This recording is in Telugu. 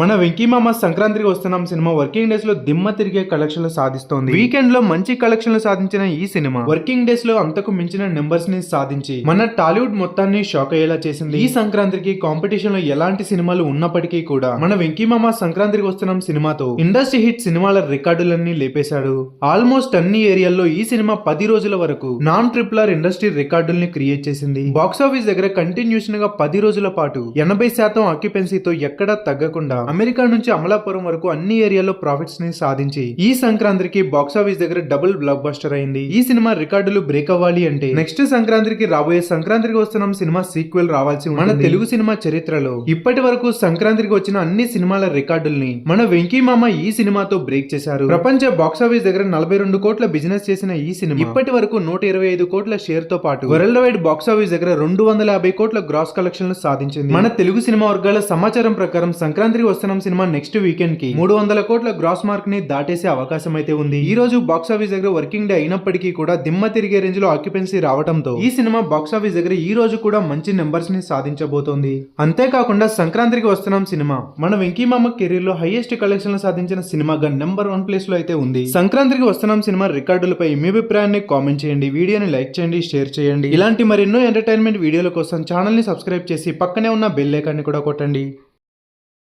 మన వెంకీమామ సంక్రాంతికి వస్తున్నాం సినిమా వర్కింగ్ డేస్లో దిమ్మ తిరిగే కలెక్షన్లు సాధిస్తోంది. వీకెండ్లో మంచి కలెక్షన్లు సాధించిన ఈ సినిమా వర్కింగ్ డేస్లో అంతకు మించిన నెంబర్స్ని సాధించి మన టాలీవుడ్ మొత్తాన్ని షాక్ అయ్యేలా చేసింది. ఈ సంక్రాంతికి కాంపిటీషన్లో ఎలాంటి సినిమాలు ఉన్నప్పటికీ కూడా మన వెంకీమామ సంక్రాంతికి వస్తున్నాం సినిమాతో ఇండస్ట్రీ హిట్ సినిమాల రికార్డులన్నీ లేపేశాడు. ఆల్మోస్ట్ అన్ని ఏరియాల్లో ఈ సినిమా పది రోజుల వరకు నాన్ ట్రిపులర్ ఇండస్ట్రీ రికార్డుల్ని క్రియేట్ చేసింది. బాక్స్ ఆఫీస్ దగ్గర కంటిన్యూషన్గా పది రోజుల పాటు ఎనభై శాతం ఆక్యుపెన్సీతో ఎక్కడా తగ్గకుండా అమెరికా నుంచి అమలాపురం వరకు అన్ని ఏరియాలో ప్రాఫిట్స్ని సాధించి ఈ సంక్రాంతికి బాక్స్ ఆఫీస్ దగ్గర డబుల్ బ్లాక్ బస్టర్ అయింది. ఈ సినిమా రికార్డులు బ్రేక్ అవ్వాలి అంటే నెక్స్ట్ సంక్రాంతికి రాబోయే సంక్రాంతికి వస్తున్నాం సినిమా సీక్వెల్ రావాల్సి. మన తెలుగు సినిమా చరిత్రలో ఇప్పటి వరకు సంక్రాంతికి వచ్చిన అన్ని సినిమాల రికార్డుల్ని మన వెంకీ మామ ఈ సినిమాతో బ్రేక్ చేశారు. ప్రపంచ బాక్స్ ఆఫీస్ దగ్గర నలభై రెండు కోట్ల బిజినెస్ చేసిన ఈ సినిమా ఇప్పటి వరకు నూట ఇరవై ఐదు కోట్ల షేర్తో పాటు వరల్డ్ వైడ్ బాక్స్ ఆఫీస్ దగ్గర రెండు వందల యాభై కోట్ల గ్రాస్ కలెక్షన్లు సాధించింది. మన తెలుగు సినిమా వర్గాల సమాచారం ప్రకారం సంక్రాంతికి వస్తున్నాం సినిమా నెక్స్ట్ వీకెండ్కి. మూడు వందల కోట్ల గ్రాస్ మార్క్ని దాటేసే అవకాశం అయితే ఉంది. ఈ రోజు బాక్స్ ఆఫీస్ దగ్గర వర్కింగ్ డే అయినప్పటికీ కూడా దిమ్మ తిరిగే రేంజ్లో ఆక్యుపెన్సీ రావడంతో ఈ సినిమా బాక్స్ ఆఫీస్ దగ్గర ఈ రోజు కూడా మంచి నెంబర్స్ని సాధించబోతోంది. అంతేకాకుండా సంక్రాంతికి వస్తున్నాం సినిమా. మన వెంకీమామ కెరీర్లో హైయెస్ట్ కలెక్షన్లు సాధించిన సినిమాగా నెంబర్ వన్ ప్లేస్లో అయితే ఉంది. సంక్రాంతికి వస్తున్నాం సినిమా రికార్డులపై మీ అభిప్రాయాన్ని కామెంట్ చేయండి. వీడియోని లైక్ చేయండి షేర్ చేయండి. ఇలాంటి మరెన్నో ఎంటర్టైన్మెంట్ వీడియోల కోసం ఛానల్ని సబ్స్క్రైబ్ చేసి పక్కనే ఉన్న బెల్ ఐకాన్ని కూడా కొట్టండి.